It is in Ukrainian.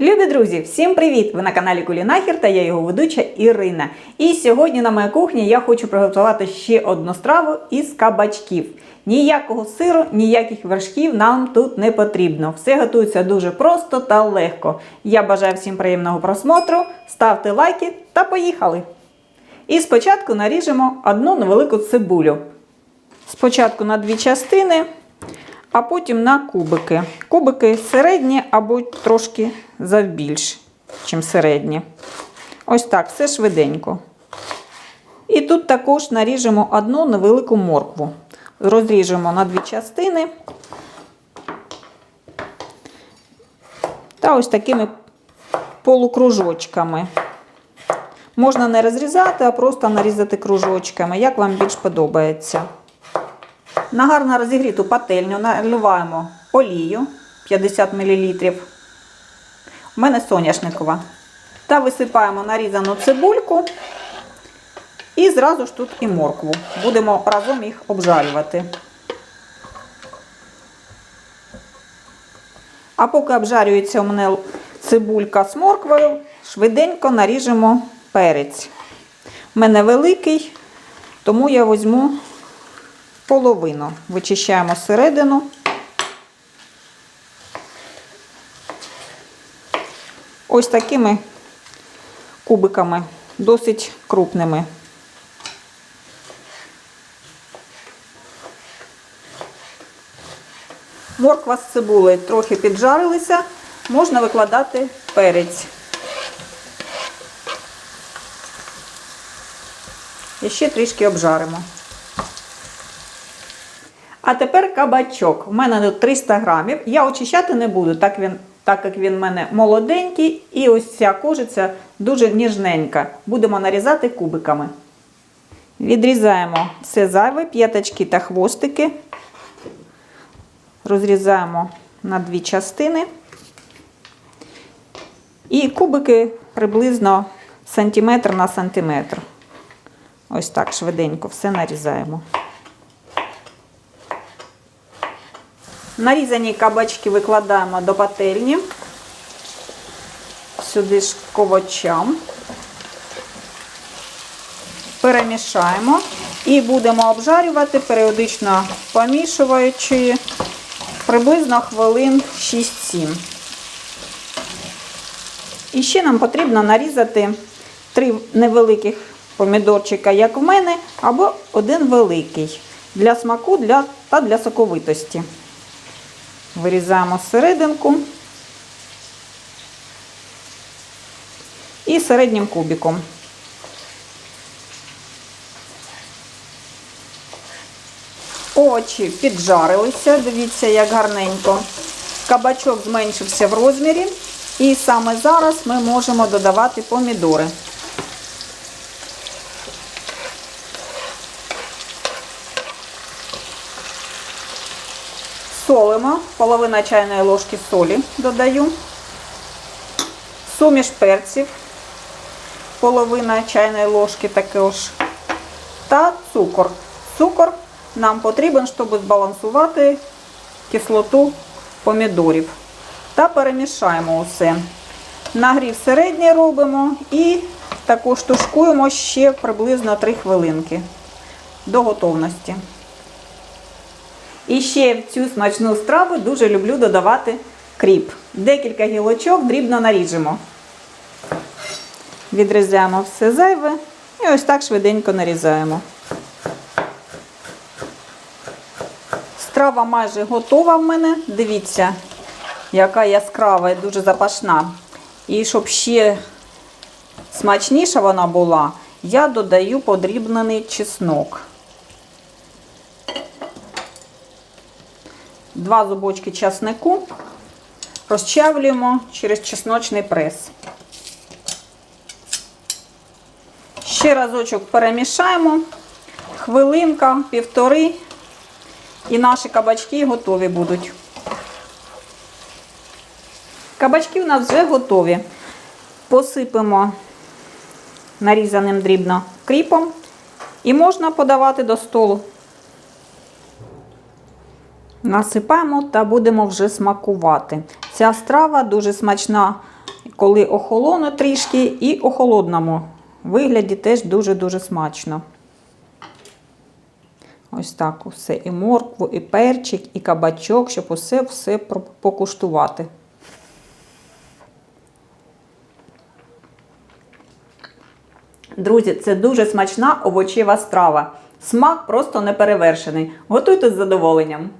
Любі друзі, всім привіт! Ви на каналі Кулінахір та я його ведуча Ірина. І сьогодні на моїй кухні я хочу приготувати ще одну страву із кабачків. Ніякого сиру, ніяких вершків нам тут не потрібно. Все готується дуже просто та легко. Я бажаю всім приємного просмотру, ставте лайки та поїхали! І спочатку наріжемо одну невелику цибулю. Спочатку на дві частини, а потім на кубики. Кубики середні або трошки завбільш, ніж середні. Ось так, все швиденько. І тут також наріжемо одну невелику моркву. Розріжемо на дві частини. Та ось такими полукружочками. Можна не розрізати, а просто нарізати кружочками, як вам більш подобається. На гарно розігріту пательню наливаємо олію 50 мл. У мене соняшникова. Та висипаємо нарізану цибульку. І зразу ж тут і моркву. Будемо разом їх обжарювати. А поки обжарюється у мене цибулька з морквою, швиденько наріжемо перець. У мене великий, тому я візьму половину. Вичищаємо середину. Ось такими кубиками, досить крупними. Морква з цибулею трохи піджарилися, можна викладати перець. І ще трішки обжаримо. А тепер кабачок. У мене тут 300 грамів. Я очищати не буду, так, він, так як він в мене молоденький, і ось ця кожиця дуже ніжненька. Будемо нарізати кубиками. Відрізаємо все зайве, п'яточки та хвостики. Розрізаємо на дві частини. І кубики приблизно сантиметр на сантиметр. Ось так швиденько все нарізаємо. Нарізані кабачки викладаємо до пательні, сюди ж ковачам, перемішаємо і будемо обжарювати, періодично помішуючи приблизно хвилин 6-7. І ще нам потрібно нарізати три невеликих помідорчика, як в мене, або один великий для смаку та для соковитості. Вирізаємо серединку і середнім кубиком. Очі піджарилися, дивіться, як гарненько. Кабачок зменшився в розмірі. І саме зараз ми можемо додавати помідори. Солимо, половина чайної ложки солі додаю, суміш перців, половина чайної ложки також, та цукор. Цукор нам потрібен, щоб збалансувати кислоту помідорів. Та перемішаємо усе. Нагрів середній робимо і також тушкуємо ще приблизно 3 хвилинки до готовності. І ще в цю смачну страву дуже люблю додавати кріп. Декілька гілочок дрібно наріжемо. Відрізаємо все зайве і ось так швиденько нарізаємо. Страва майже готова в мене. Дивіться, яка яскрава і дуже запашна. І щоб ще смачніша вона була, я додаю подрібнений чеснок. Два зубочки часнику розчавлюємо через чесночний прес. Ще разочок перемішаємо, хвилинка, півтори, і наші кабачки готові будуть. Кабачки у нас вже готові. Посипемо нарізаним дрібно кріпом і можна подавати до столу. Насипаємо та будемо вже смакувати. Ця страва дуже смачна коли охолоне трішки, і у холодному вигляді теж дуже-дуже смачно. Ось так усе. І моркву, і перчик, і кабачок, щоб усе все покуштувати. Друзі, це дуже смачна овочева страва. Смак просто неперевершений. Готуйте з задоволенням.